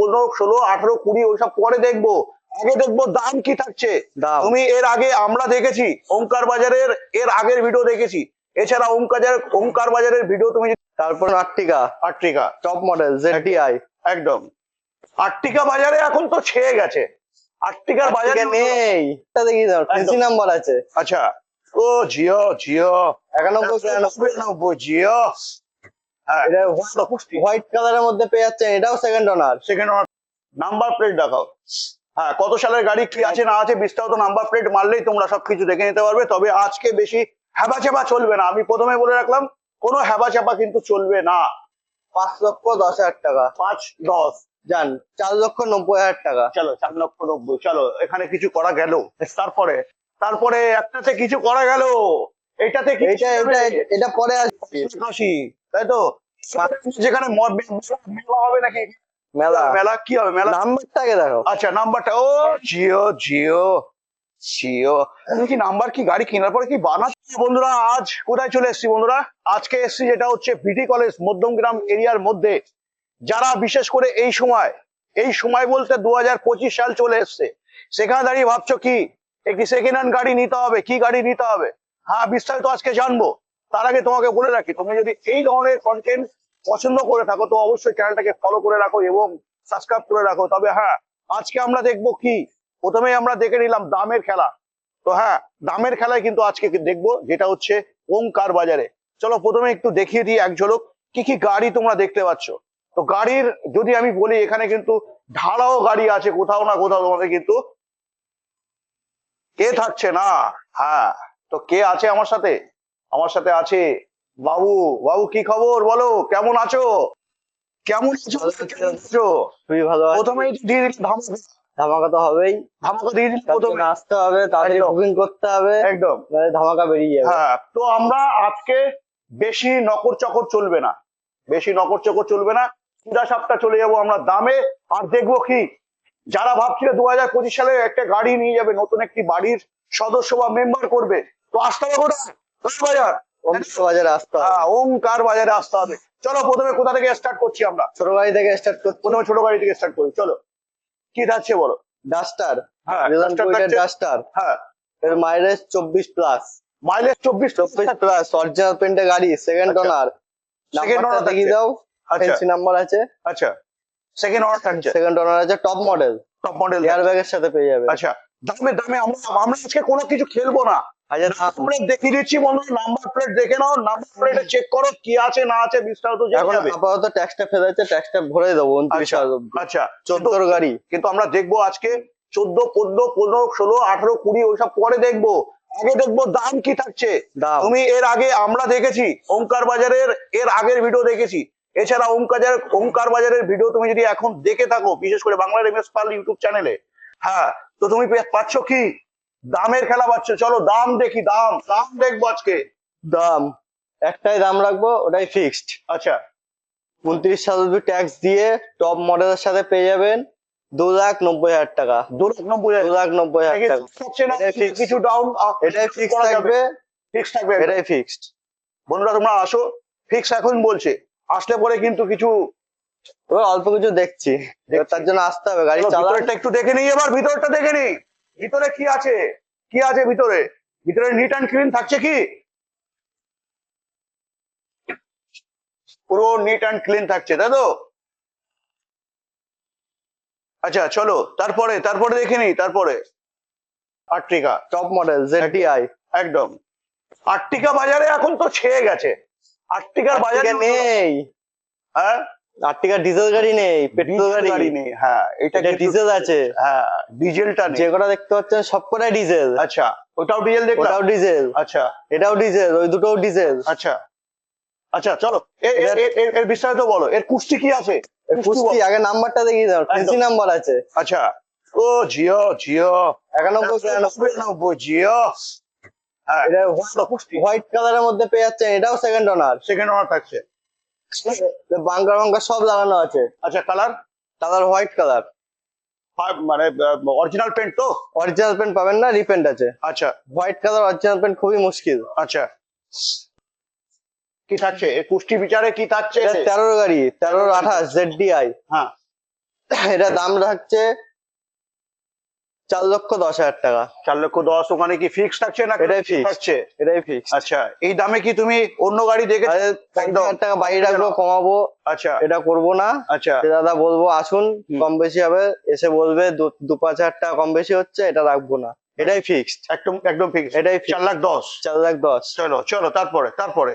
পনেরো ষোলো আঠারো কুড়ি ওইসব পরে দেখব। আগে দেখব দাম কি থাকছে। তুমি এর আগে আমরা দেখেছি ওঙ্কার বাজারের এর আগের ভিডিও দেখেছি। এছাড়া ওঙ্কার ওঙ্কার বাজারের ভিডিও তুমি তারপর আর্টিকা টপ মডেল জেডিআই একদম। আট্টিকা বাজারে এখন তো ছেয়ে গেছে। আট্টিকার বাজারে নেই। এটা দেখি দাও নাম্বার আছে। আচ্ছা। ও জিও জিও। একানব্বই জিও। এটা হোয়াইট কালারের মধ্যে পেয়ে যাচ্ছেন এটাও second owner second number plate দেখাও। হ্যাঁ কত সালের গাড়ি কি আছে না আছে বিস্তারিত নাম্বার প্লেট মারলেই তোমরা সবকিছু দেখে নিতে পারবে তবে আজকে বেশি হ্যাবা চাপা চলবে না। আমি প্রথমে বলে রাখলাম কোনো হ্যাবা চাপা কিন্তু চলবে না। পাঁচ লক্ষ দশ হাজার টাকা। পাঁচ দশ। যান চার লক্ষ নব্বই হাজার টাকা। চলো চার লক্ষ নব্বই চলো এখানে কিছু করা গেল। তারপরে তারপরে একটাতে কিছু করা গেল। এটাতে এটা এটা এটা পরে আসছে কাশি তাই তো? যেখানে মেলা হবে নাকি? মেলা। মেলা কি হবে? মেলা নাম্বারটা আগে দেখো। আচ্ছা নাম্বারটা ও জিও জিও জিও। কি নাম্বার কি গাড়ি কেনার পরে কি বানাচ্ছি বন্ধুরা? আজ কোথায় চলে এসেছি বন্ধুরা? আজকে এসেছি যেটা হচ্ছে ভিটি কলেজ মধ্যমগ্রাম এরিয়ার মধ্যে। যারা বিশেষ করে এই সময় এই সময় বলতে দু হাজার পঁচিশ সাল চলে এসছে। সেখানে দাঁড়িয়ে ভাবছ কি? একটি সেকেন্ড হ্যান্ড গাড়ি নিতে হবে। কি গাড়ি নিতে হবে? হ্যাঁ বিস্তারিত আজকে জানব। তার আগে তোমাকে বলে রাখি, তুমি যদি এই ধরনের কন্টেন্ট পছন্দ করে থাকো, তো অবশ্যই চ্যানেলটাকে ফলো করে রাখো এবং সাবস্ক্রাইব করে রাখো। তবে হ্যাঁ আজকে আমরা দেখব কি? প্রথমে আমরা দেখে নিলাম দামের খেলা। তো হ্যাঁ দামের খেলায় কিন্তু আজকে দেখব? যেটা হচ্ছে ওঙ্কার বাজারে। চলো প্রথমে একটু দেখিয়ে দিই এক ঝলক, কি কি গাড়ি তোমরা দেখতে পাচ্ছ? তো গাড়ির, যদি আমি বলি এখানে কিন্তু ঢালাও গাড়ি আছে, কোথাও না কোথাও তোমাদের কিন্তু কে থাকছে না? হ্যাঁ তো কে আছে আমার সাথে? আমার সাথে আছে। বাবু বাবু কি খবর? বলো কেমন আছো? কেমন আছো? খুবই ভালো প্রথমেই দিয়ে দিল ধামাকা। ধামাকা তো হবেই। ধামাকা দিয়ে দিল প্রথমে। আসতে হবে তাড়াতাড়ি। বুকিং করতে হবে একদম। নাহলে ধামাকা বেরিয়ে যাবে। হ্যাঁ তো আমরা আজকে বেশি নকর চকর চলবে না। বেশি নকর চকর চলবে না। সুদা সাপটা চলে যাব আমরা দামে। আর দেখব কি যারা ভাবছিল দু হাজার পঁচিশ সালে একটা গাড়ি নিয়ে যাবে নতুন একটি বাড়ির সদস্য বা মেম্বার করবে তো আসতে হবে কোথায়? বাজার অমৃত বাজারে আসতে হবে হ্যাঁ, ওমকার বাজারে আসতে হবে। চলো প্রথমে কোথা থেকে স্টার্ট করছি আমরা? ছোট গাড়ি থেকে স্টার্ট প্রথমে ছোট গাড়ি থেকে স্টার্ট করি চলো। কি থাকছে বলো? ডাস্টার হ্যাঁ। ডাস্টার হ্যাঁ। এর মাইলেজ চব্বিশ প্লাস মাইলেজ চব্বিশ চব্বিশ প্লাস অরিজিনাল পেন্টের গাড়ি সেকেন্ড আচ্ছা। ওনার দেখিয়ে দাও। আচ্ছা। ফেন্সি নাম্বার আছে। আচ্ছা। সেকেন্ড থাকছে। সেকেন্ড ওনার আছে top model top model air ব্যাগের সাথে পেয়ে যাবে। আচ্ছা। দামে দামে আমরা আমরা আজকে কোনো কিছু খেলব না। হাজার আমরা দেখিয়ে দিচ্ছি বন্ধু নাম্বার প্লেট দেখে নাও নাম্বার প্লেটে চেক করো কি আছে না আছে বিস্তারিত জেনে এখন যাবে। আপাতত ট্যাক্সটা ট্যাক্সটা ভরে দেবো উনত্রিশ আচ্ছা আচ্ছা চোদ্দোর গাড়ি। কিন্তু আমরা দেখব আজকে চোদ্দ পনেরো পনেরো ষোলো আঠারো কুড়ি ওইসব পরে দেখব। আগে দেখব দাম কি থাকছে। তুমি এর আগে আমরা দেখেছি ওঙ্কার বাজারের এর আগের ভিডিও দেখেছি। এছাড়া ওঙ্কার ওঙ্কার বাজারের ভিডিও তুমি যদি এখন দেখে থাকো বিশেষ করে বাংলার এম এস পাল ইউটিউব চ্যানেলে হ্যাঁ তো তুমি পাচ্ছ কি? দামের খেলা পাচ্ছ চলো দাম দেখি দাম। দাম দেখব আজকে। দাম একটাই দাম রাখব ওটাই ফিক্সড আচ্ছা। উনত্রিশ হাজার ট্যাক্স দিয়ে টপ মডেলের সাথে পেয়ে যাবেন দু লাখ নব্বই হাজার টাকা। দু লাখ নব্বই দু লাখ নব্বই হাজার টাকা। কিছু ডাউন এটাই ফিক্স থাকবে। ফিক্স থাকবে। এটাই ফিক্সড বন্ধুরা তোমরা আসো। ফিক্স এখন বলছে। আসলে পরে কিন্তু কিছু এবার অল্প কিছু দেখছি। তার জন্য আসতে হবে গাড়ি চলো, একটু দেখে নিই এবার ভিতরটা দেখে নিই। ভিতরে কি আছে? কি আছে ভিতরে? ভিতরে নিট অ্যান্ড ক্লিন থাকছে কি? পুরো নিট অ্যান্ড ক্লিন থাকছে তাই তো? আচ্ছা চলো তারপরে তারপরে দেখে নিই তারপরে। আট্রিকা টপ মডেল জেডিআই একদম আট্টিকা বাজারে এখন তো ছেয়ে গেছে। আট্টিকার বাজারে নেই। হ্যাঁ? আর্টিকা ডিজেল গাড়ি নেই পেট্রোল গাড়ি। গাড়ি নেই হ্যাঁ এটা ডিজেল আছে। হ্যাঁ ডিজেলটা নেই। যে কটা দেখতে পাচ্ছেন সব কটাই ডিজেল আচ্ছা ওটাও ডিজেল দেখলাম? ওটাও ডিজেল আচ্ছা। এটাও ডিজেল ওই দুটোও ডিজেল আচ্ছা। আচ্ছা চলো এর বিস্তারিত বলো এর কুস্তি কি আছে? কুস্তি আগে নাম্বারটা দেখিয়ে দাও ফেন্সি নাম্বার আছে। আচ্ছা। ও জিও জিও। একানব্বই বিরানব্বই। জিও। হ্যাঁ এটা হোয়াইট কালারের মধ্যে পেয়ে যাচ্ছেন এটাও সেকেন্ড ওনার সেকেন্ড অনার থাকছে। বাঙ্কার বাঙ্কার সব লাগানো আছে। আচ্ছা কালার কালার হোয়াইট কালার মানে অরিজিনাল পেন্ট তো? অরিজিনাল পেন্ট পাবেন না রিপেন্ট আছে। আচ্ছা। হোয়াইট কালার অরিজিনাল পেন্ট খুবই মুশকিল। আচ্ছা। কি থাকছে? কুস্তি বিচারে কি থাকছে তেরোর গাড়ি তেরোর আঠাশ জেড ডিআই হ্যাঁ। এটা দাম রাখছে চার লক্ষ দশ হাজার টাকা। চার লক্ষ দশ ওখানে কি ফিক্স থাকছে না এটাই ফিক্স থাকছে? এটাই ফিক্স আচ্ছা এই দামে কি তুমি অন্য গাড়ি দেখে হাজার টাকা বাইরে রাখব কমাবো আচ্ছা। এটা করব না। আচ্ছা। দাদা বলব আসুন। কম বেশি হবে এসে বলবে দু- পাঁচ হাজার টাকা কম বেশি হচ্ছে এটা রাখব না। এটাই ফিক্সড একদম একদম ফিক্স এটাই। চার লাখ দশ। চার লাখ দশ। চলো চলো তারপরে তারপরে।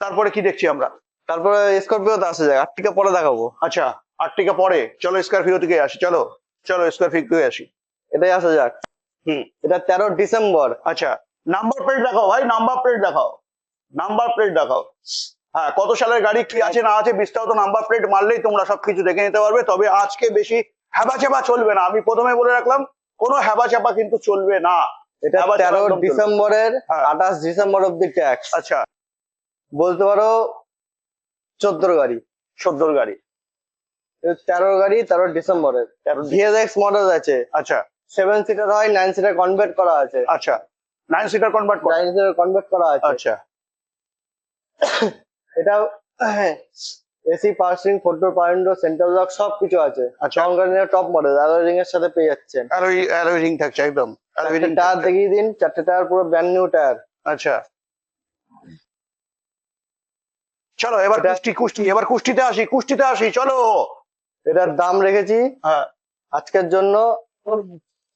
তারপরে কি দেখছি আমরা? তারপরে স্করপিও তো আসা যায় আটটিকা পরে দেখাবো। আচ্ছা আট আটটিকা পরে। চলো স্করপিও থেকে আসি চলো। চলো স্করপিও থেকে আসি। এটাই আসা যাক। হুম। এটা তেরো ডিসেম্বর। আচ্ছা নাম্বার প্লেট দেখাও ভাই নাম্বার প্লেট দেখাও। নাম্বার প্লেট দেখাও। হ্যাঁ কত সালের গাড়ি কি আছে না আছে বিস্তারিত নাম্বার প্লেট মারলেই তোমরা সবকিছু দেখে নিতে পারবে। তবে আজকে বেশি হ্যাবা চাপা চলবে না। আমি প্রথমে বলে রাখলাম কোনো হ্যাবা চাপা কিন্তু চলবে না। এটা আবার তেরো ডিসেম্বরের হ্যাঁ। আঠাশ ডিসেম্বর অব্দি ট্যাক্স আচ্ছা। বলতে পারো চোদ্দোর গাড়ি। গাড়ি। তেরোর গাড়ি তেরো ডিসেম্বরের। তেরো ভিএক্স মডেল আছে। আচ্ছা। সেভেন সিটার হয় নাইন সিটার কনভার্ট করা আছে। আচ্ছা নাইন সিটার কনভার্ট করা। নাইন সিটার কনভার্ট করা আছে। আচ্ছা। এটা এসি পার্সিং ফোর পয়েন্ট সেন্ট্রাল লক সব কিছু আছে। আচ্ছা। চঙ্গানের টপ মডেল অ্যালয় রিং এর সাথে পেয়ে যাচ্ছেন। অ্যালোই অ্যালোই রিং থাকছে একদম। টায়ার দেখিয়ে দিন চারটে টায়ার পুরো ব্র্যান্ড নিউ টায়ার আচ্ছা। চলো এবার কুষ্টি কুষ্টি এবার কুষ্টিতে আসি কুষ্টিতে আসি চলো। এটার দাম রেখেছি। হ্যাঁ। আজকের জন্য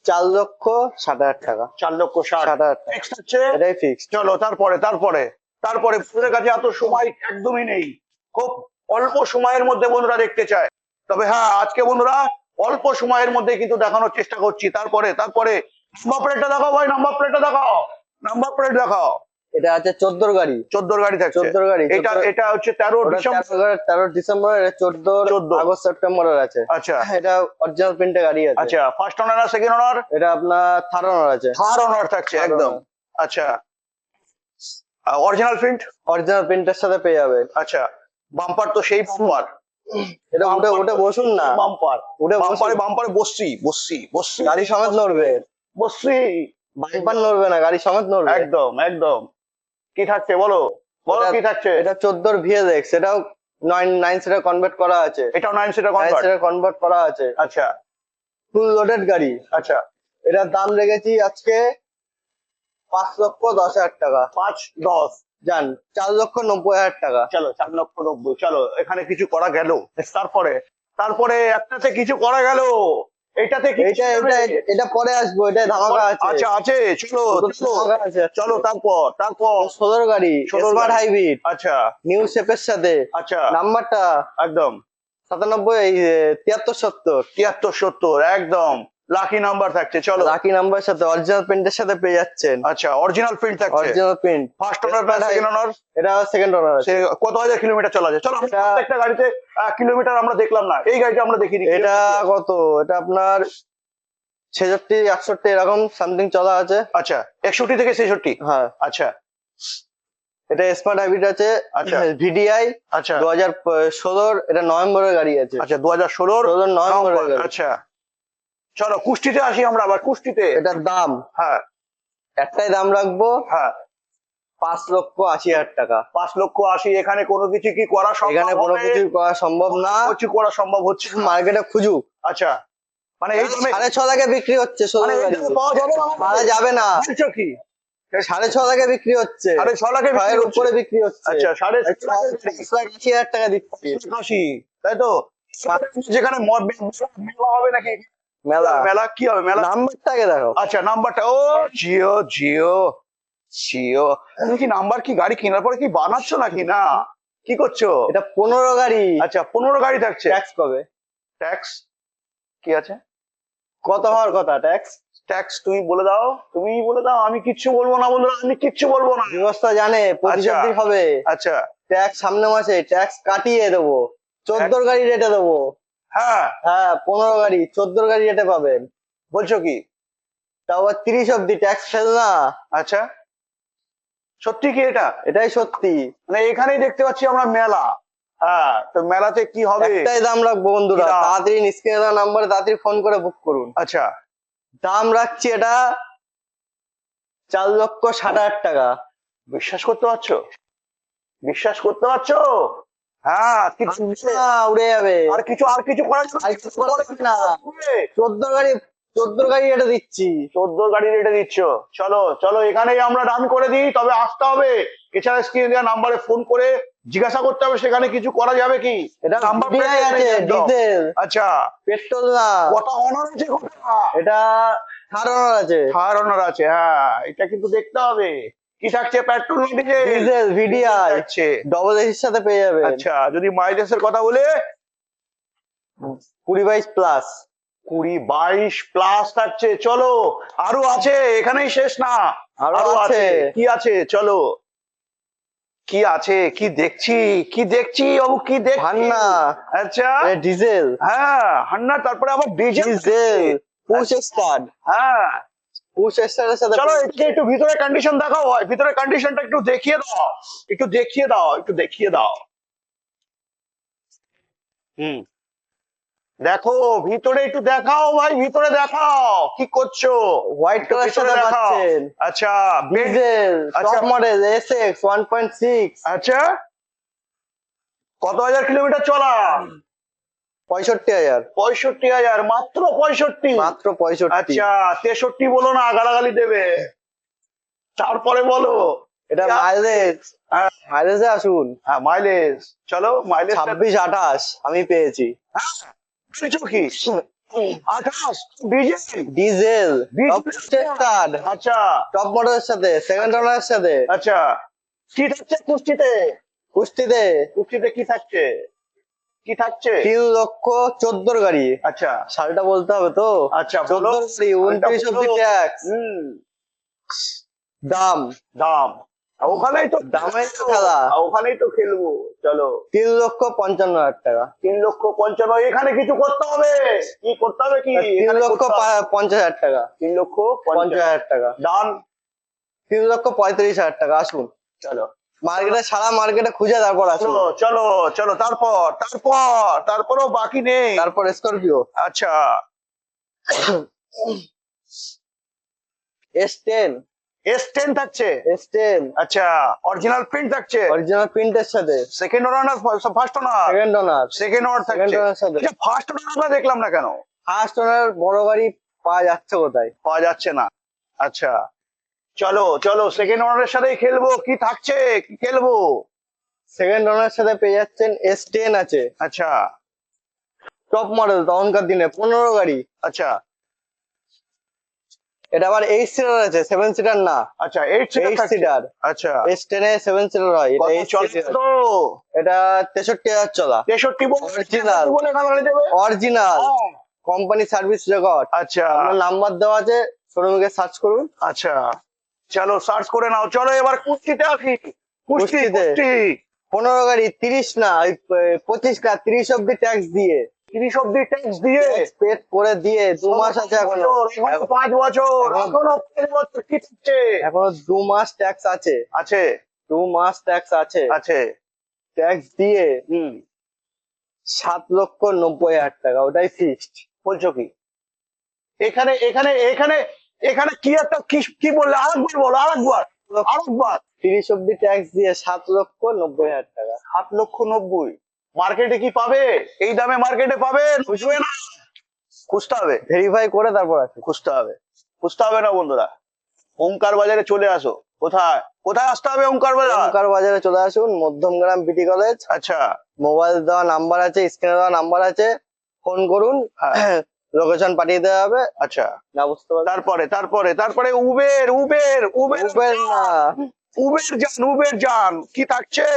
চার লক্ষ ষাট হাজার টাকা। চার লক্ষ ষাট। হাজার ফিক্স এটাই ফিক্সড চলো তারপরে তারপরে। তারপরে বন্ধুদের কাছে এত সময় একদমই নেই। খুব অল্প সময়ের মধ্যে বন্ধুরা দেখতে চায়। তবে হ্যাঁ আজকে বন্ধুরা অল্প সময়ের মধ্যে কিন্তু দেখানোর চেষ্টা করছি। তারপরে তারপরে নাম্বার প্লেটটা দেখাও ভাই নাম্বার প্লেটটা দেখাও। নাম্বার প্লেট দেখাও। এটা আছে চোদ্দোর গাড়ি। চোদ্দোর গাড়ি থাকছে। চোদ্দোর গাড়ি এটা এটা হচ্ছে তেরো ডিসেম্বর? তেরো ডিসেম্বর চোদ্দ। 14 আগস্ট সেপ্টেম্বরের আছে। আচ্ছা। এটা অরিজিনাল প্রিন্টে গাড়ি আছে। আচ্ছা ফার্স্ট অনার আর সেকেন্ড অনার এটা আপনার থার্ড ওনার আছে। থার্ড অনার থাকছে একদম। আচ্ছা। অরিজিনাল প্রিন্ট অরিজিনাল প্রিন্টের সাথে পেয়ে যাবেন আচ্ছা। বাম্পার তো সেই বাম্পার এটা উঠে উঠে বসুন না। বাম্পার উঠে বাম্পারে বাম্পারে বসছি বসছি বসছি। গাড়ি সমেত নড়বে। বসছি। বাম্পার নড়বে না গাড়ি সমেত নড়বে। একদম একদম। কি থাকছে বলো? বলো কি থাকছে? এটা চোদ্দোর ভিএক্স এটাও নাইন নাইন সিটার কনভার্ট করা আছে। এটাও nine seater nine convert seater convert করা আছে। আচ্ছা। ফুল লোডেড গাড়ি। আচ্ছা। এটার দাম রেখেছি আজকে পাঁচ লক্ষ দশ হাজার টাকা। পাঁচ দশ। জান চার লক্ষ নব্বই হাজার টাকা। চলো চার লক্ষ নব্বই চলো এখানে কিছু করা গেল। তারপরে তারপরে একটাতে কিছু করা গেল। এটাতে কি এটা এটা এটা পরে আসব এটা ধামাকা আছে। আচ্ছা আছে চলো চলো তারপর তারপর। সদর গাড়ি স্মার্ট হাইব্রিড আচ্ছা। নিউ শেপের সাথে। আচ্ছা। নাম্বারটা একদম। সাতানব্বই তিয়াত্তর সত্তর। তিয়াত্তর সত্তর একদম। লাকি নাম্বার থাকছে চলো। লাকি নাম্বার সাথে অরিজিনাল প্রিন্টের সাথে পেয়ে যাচ্ছেন। আচ্ছা অরিজিনাল প্রিন্ট থাকছে। Original print first owner Smart second owner এটা সেকেন্ড ওনার আছে। কত হাজার কিলোমিটার চলা যায়? চলো প্রত্যেকটা গাড়িতে কিলোমিটার আমরা দেখলাম না। এই গাড়িটা আমরা দেখিনি এটা কত? এটা আপনার ছেষট্টি একষট্টি এরকম সামথিং চলা আছে। আচ্ছা একষট্টি থেকে ছেষট্টি? হ্যাঁ। আচ্ছা। এটা স্মার্ট হাইব্রিড আছে। আচ্ছা। ভিডিআই আচ্ছা। দু হাজার ষোলোর এটা নভেম্বরের গাড়ি আছে। আচ্ছা দু হাজার ষোলোর নভেম্বরের আচ্ছা। চলো কুষ্টিতে আসি আমরা আবার কুষ্টিতে এটার দাম। হ্যাঁ। একটাই দাম রাখব। হ্যাঁ। পাঁচ লক্ষ আশি হাজার টাকা। পাঁচ লক্ষ আশি এখানে কোনো কিছু কি করা সম্ভব এখানে কোনো কিছু করা সম্ভব না। কিছু করা সম্ভব হচ্ছে মার্কেটে খুঁজুক। আচ্ছা। মানে এই সাড়ে ছ লাখে বিক্রি হচ্ছে মানে পাওয়া যাবে না পাওয়া যাবে না। কি? সাড়ে ছ লাখে বিক্রি হচ্ছে। সাড়ে ছ লাখে। উপরে বিক্রি হচ্ছে। আচ্ছা সাড়ে আশি হাজার টাকা দিচ্ছি। তাই তো? যেখানে মদ মেলা হবে নাকি? মেলা। মেলা কি হবে? মেলা? নাম্বারটা আগে দেখো আচ্ছা নাম্বারটা ও জিও জিও জিও। তুমি কি নাম্বার কি গাড়ি কেনার পরে কি বানাচ্ছো নাকি? না। কি করছ? এটা পনেরো গাড়ি। আচ্ছা পনেরো গাড়ি থাকছে। ট্যাক্স কবে? ট্যাক্স কি আছে? কত হওয়ার কথা? ট্যাক্স ট্যাক্স তুমি বলে দাও। তুমি বলে দাও আমি কিচ্ছু বলব না বন্ধুরা আমি কিচ্ছু বলব না। ব্যবস্থা জানে পঁচিশের আচ্ছা। হবে। আচ্ছা। ট্যাক্স সামনে মাসে ট্যাক্স কাটিয়ে দেবো। চোদ্দোর গাড়ি রেটে দেবো। হ্যাঁ। হ্যাঁ পনেরো গাড়ি চোদ্দ গাড়ি রেটে পাবেন। বলছো কি? তাও আবার তিরিশ অব্দি ট্যাক্স ফেল না। আচ্ছা। সত্যি কি এটা? এটাই সত্যি। মানে এখানেই দেখতে পাচ্ছি আমরা মেলা। হ্যাঁ তো মেলাতে কি হবে? একটাই দাম রাখব বন্ধুরা। তাড়াতাড়ি স্ক্রিনে দেওয়া নাম্বারে তাড়াতাড়ি ফোন করে বুক করুন। আচ্ছা। দাম রাখছি এটা চার লক্ষ ষাট হাজার টাকা। বিশ্বাস করতে পারছ? বিশ্বাস করতে পারছ? হ্যাঁ কিছু উড়ে যাবে। আর কিছু আর কিছু করা যাবে আর কিছু করা যাবে না। চোদ্দ গাড়ি চোদ্দ গাড়ি এটা দিচ্ছি। চোদ্দ গাড়ি রেটে দিচ্ছ। চলো চলো এখানেই আমরা রান করে দিই তবে আসতে হবে। এছাড়া স্ক্রিনে দেওয়া নাম্বারে ফোন করে জিজ্ঞাসা করতে হবে সেখানে কিছু করা যাবে কি? এটা নাম্বার DI আছে ডিজেল আচ্ছা। পেট্রোল না কটা অনার আছে কটা? এটা ওনার আছে। থার অনার আছে হ্যাঁ এটা কিন্তু দেখতে হবে। কি থাকছে? পেট্রোল না ডিজেল ডিজেল ভিডিআই থাকছে। ডবল এসির সাথে পেয়ে যাবে আচ্ছা যদি মাইলেজের কথা বলে? কুড়ি বাইশ প্লাস কুড়ি বাইশ প্লাস থাকছে। চলো আরও আছে এখানেই শেষ না। আরও আছে। আছে। কি আছে? চলো। কি আছে? কি দেখছি? কি দেখছি? বাবু কি দেখছি? হান্না। আচ্ছা। ডিজেল হ্যাঁ হান্না তারপরে আবার ডিজেল ডিজেল পুশ স্টার্ট হ্যাঁ। চলো একটু ভিতরে কন্ডিশন দেখাও ভিতরে কন্ডিশনটা একটু দেখিয়ে দাও। একটু দেখিয়ে দাও একটু দেখিয়ে দাও। হুম। দেখো ভিতরে একটু দেখাও ভাই ভিতরে দেখাও। কি করছ? হোয়াইট কালার সাথে। পাচ্ছেন আচ্ছা ডিজেল। টপ মডেল এসএক্স 1.6 আচ্ছা। কত হাজার কিলোমিটার চলা? পঁয়ষট্টি হাজার। পঁয়ষট্টি হাজার মাত্র পঁয়ষট্টি। মাত্র পঁয়ষট্টি। আচ্ছা তেষট্টি বলো না গালাগালি দেবে। তারপরে বলো। এটা মাইলেজ হ্যাঁ। মাইলেজে আসুন। হ্যাঁ মাইলেজ চলো মাইলেজ ছাব্বিশ আঠাশ আমি পেয়েছি। আঠাশ ডিজেল। আচ্ছা। টপ মডেলের সাথে সেকেন্ড ওনারের সাথে। আচ্ছা। কি থাকছে কুস্তিতে? কুস্তিতে। কুস্তিতে কি থাকছে? কি থাকছে? তিন লক্ষ চোদ্দোর গাড়ি। আচ্ছা। সালটা বলতে হবে তো? আচ্ছা গাড়ি উনত্রিশ অব্দি ট্যাক্স দাম। দাম। ওখানেই তো দামের খেলা। ওখানেই তো খেলব। চলো। তিন লক্ষ পঞ্চান্ন হাজার টাকা। তিন লক্ষ পঞ্চান্ন এখানে কিছু করতে হবে? কি করতে হবে কি? তিন লক্ষ পঞ্চাশ হাজার টাকা। তিন লক্ষ পঞ্চাশ হাজার টাকা। দাম? তিন লক্ষ পঁয়ত্রিশ হাজার টাকা। আসুন। চলো। মার্কেটে সারা মার্কেটে খুঁজে তারপর আসুন চলো চলো তারপর তারপর তারপরও বাকি নেই। তারপর স্করপিও আচ্ছা। এস টেন এস টেন থাকছে? এস টেন আচ্ছা অরিজিনাল প্রিন্ট থাকছে? অরিজিনাল প্রিন্টের সাথে। সেকেন্ড ওনার না first owner second owner second owner second থাকছে সাথে। আচ্ছা ফার্স্ট ওনার আমরা দেখলাম না কেন? ফার্স্ট ওনার বড় গাড়ি পাওয়া যাচ্ছে কোথায়? পাওয়া যাচ্ছে না। আচ্ছা। চলো চলো সেকেন্ড ওনারের সাথেই খেলব। কি থাকছে? কি খেলব? সেকেন্ড ওনার সাথে পেয়ে যাচ্ছেন এস টেন আছে। আচ্ছা। টপ মডেল তখনকার দিনে পনেরো গাড়ি। আচ্ছা। এটা আবার এইট সিটার আছে সেভেন সিটার না। আচ্ছা এইট সিটার আচ্ছা। এস টেনে সেভেন সিটার হয় তো? এটা তেষট্টি হাজার চলা। তেষট্টি অরিজিনাল হ্যাঁ। কোম্পানি সার্ভিস রেকর্ড আচ্ছা। নাম্বার দেওয়া আছে শোরুমকে সার্চ করুন। আচ্ছা। চলো সার্চ করে নাও। চলো এবার কুস্তিতে আসি। কুস্তি কুস্তিতে। কুস্তি। পনেরো গাড়ি তিরিশ না পঁচিশ না তিরিশ অব্দি ট্যাক্স দিয়ে। তিরিশ অব্দি ট্যাক্স দিয়ে। পেড করে দিয়ে দু মাস আছে এখনও। পাঁচ বছর এখন- পাঁচ বছর কি থাকছে এখনও দু মাস ট্যাক্স আছে। আছে। দু মাস ট্যাক্স আছে। আছে। ট্যাক্স দিয়ে হুম। সাত লক্ষ নব্বই হাজার টাকা ওটাই ফিক্সড বলছো কি? এখানে এখানে এখানে এখানে কি একটা কি কি বললে? আরেকবার বলো আরেকবার। আরেকবার। তিরিশ অব্দি ট্যাক্স দিয়ে সাত লক্ষ নব্বই হাজার টাকা। সাত লক্ষ নব্বই। মার্কেটে কি পাবে? এই দামে মার্কেটে পাবে? বুঝবে না। খুঁজতে হবে। ভেরিফাই করে তারপর আছে খুঁজতে হবে। খুঁজতে হবে না বন্ধুরা। ওঙ্কার বাজারে চলে আসো। কোথায়? কোথায় আসতে হবে ওঙ্কার বাজার? ওমকার বাজারে চলে আসুন মধ্যমগ্রাম বিটি কলেজ আচ্ছা। মোবাইল দেওয়া নাম্বার আছে স্ক্রিনে দেওয়া নাম্বার আছে। ফোন করুন। হ্যাঁ। লোকেশন পাঠিয়ে দেওয়া হবে। আচ্ছা। না বুঝতে পারবেন তারপরে তারপরে তারপরে উবের উবের উবের উবের না। উবের যান উবের যান। কি থাকছে?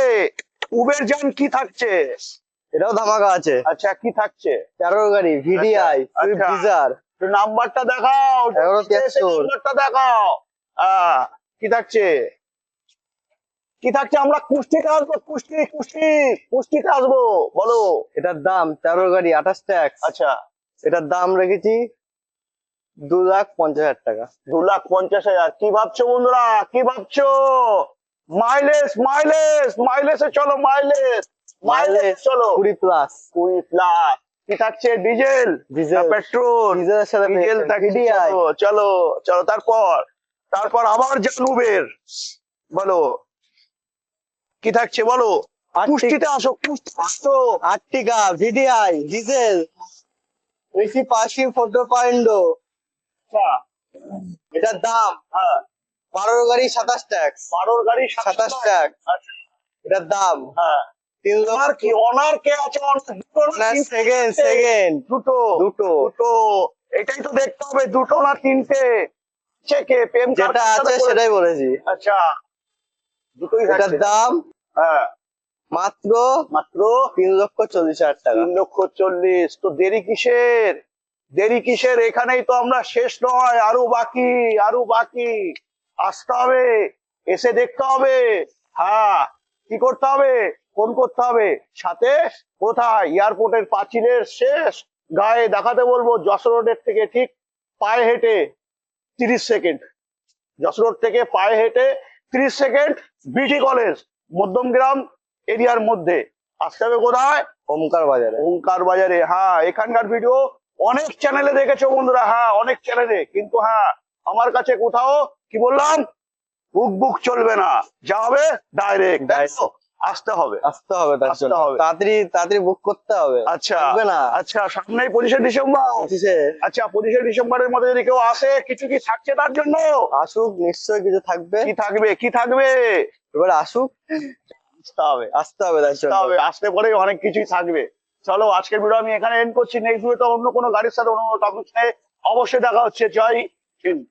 উবের যান কি থাকছে? এটাও ধামাকা আছে। আচ্ছা কি থাকছে? তেরোর গাড়ি ভিডিআই আচ্ছা, সুইফট আচ্ছা। নাম্বারটা দেখাও। নাম্বারটা দেখাও। আহ, কি থাকছে? কি থাকছে? আমরা কুষ্টিতে আসব কুষ্টি কুষ্টি কুষ্টিতে আসব। বলো। এটার দাম তেরোর গাড়ি আঠাশ ট্যাক্স আচ্ছা। এটার দাম রেখেছি দু লাখ পঞ্চাশ হাজার টাকা। দু লাখ পঞ্চাশ হাজার। কি ভাবছ বন্ধুরা? কি ভাবছ? মাইলেজ মাইলেজ মাইলেজে চলো মাইলেজ মাইলেজ চলো। কুড়ি প্লাস কুড়ি লাখ কি থাকছে? ডিজেল? ডিজেল। পেট্রোল? ডিজেলের সাথে ডিজেল থাকছে চলো, চলো চলো তারপর তারপর আবার জানুবের। বলো। কি থাকছে বলো? পুষ্টিতে আসো পুষ্টি আসো। Ertiga VDI diesel. এসি পাশি ফোটো পয়েন্ট আচ্ছা, এটার দাম হ্যাঁ। বারোর গাড়ি সাতাশ ট্যাক্স। বারোর গাড়ি সাতাশ ট্যাক্স। আচ্ছা, এটার দাম হ্যাঁ। অনার কি অনার কে আছে? অনার দুটো সেকেন্ড সেকেন্ড দুটো। দুটো। দুটো। এটাই তো দেখতে হবে দুটো না তিনটে? চেকে প্রেম যেটা আছে সেটাই বলেছি। আচ্ছা। দুটোই এটার দাম হ্যাঁ। মাত্র? মাত্র তিন লক্ষ চল্লিশ হাজার টাকা। তিন লক্ষ চল্লিশ। তো দেরি কিসের? দেরি কিসের? এখানেই তো আমরা শেষ নয় আরও বাকি আরও বাকি। আসতে হবে এসে দেখতে হবে। হ্যাঁ কি করতে হবে? ফোন করতে হবে। সাথে কোথায়? এয়ারপোর্টের পাঁচিলের শেষ গায়ে দেখাতে বলব যশোর রোডের থেকে ঠিক পায়ে হেঁটে তিরিশ সেকেন্ড। যশোর রোড থেকে পায়ে হেঁটে তিরিশ সেকেন্ড বিটি কলেজ মধ্যমগ্রাম এরিয়ার মধ্যে আসতে হবে কোথায়? ওমকার বাজারে। ওঙ্কার বাজারে হ্যাঁ এখানকার ভিডিও অনেক চ্যানেলে দেখেছ বন্ধুরা হ্যাঁ অনেক চ্যানেলে কিন্তু হ্যাঁ আমার কাছে কোথাও কি বললাম? বুক বুক চলবে না। যা হবে ডাইরেক্ট. আসতে হবে। আসতে হবে আসতে হবে। তাড়াতাড়ি তাড়াতাড়ি বুক করতে হবে। আচ্ছা থাকবে না। আচ্ছা সামনেই পঁচিশে ডিসেম্বর। আচ্ছা পঁচিশে ডিসেম্বরের মধ্যে যদি কেউ আসে কিছু কি থাকছে তার জন্য? আসুক নিশ্চয়ই কিছু থাকবে। কি থাকবে কি থাকবে? এবার আসুক। আসতে হবে। আসতে হবে আসতে হবে। আসতে পরে অনেক কিছুই থাকবে। চলো আজকের ভিডিও আমি এখানে এন্ড করছি। নেক্সট ভিডিওতে অন্য কোনো গাড়ির সাথে অন্য কোনো টপিক নিয়ে অবশ্যই দেখা হচ্ছে। জয় হিন্দ।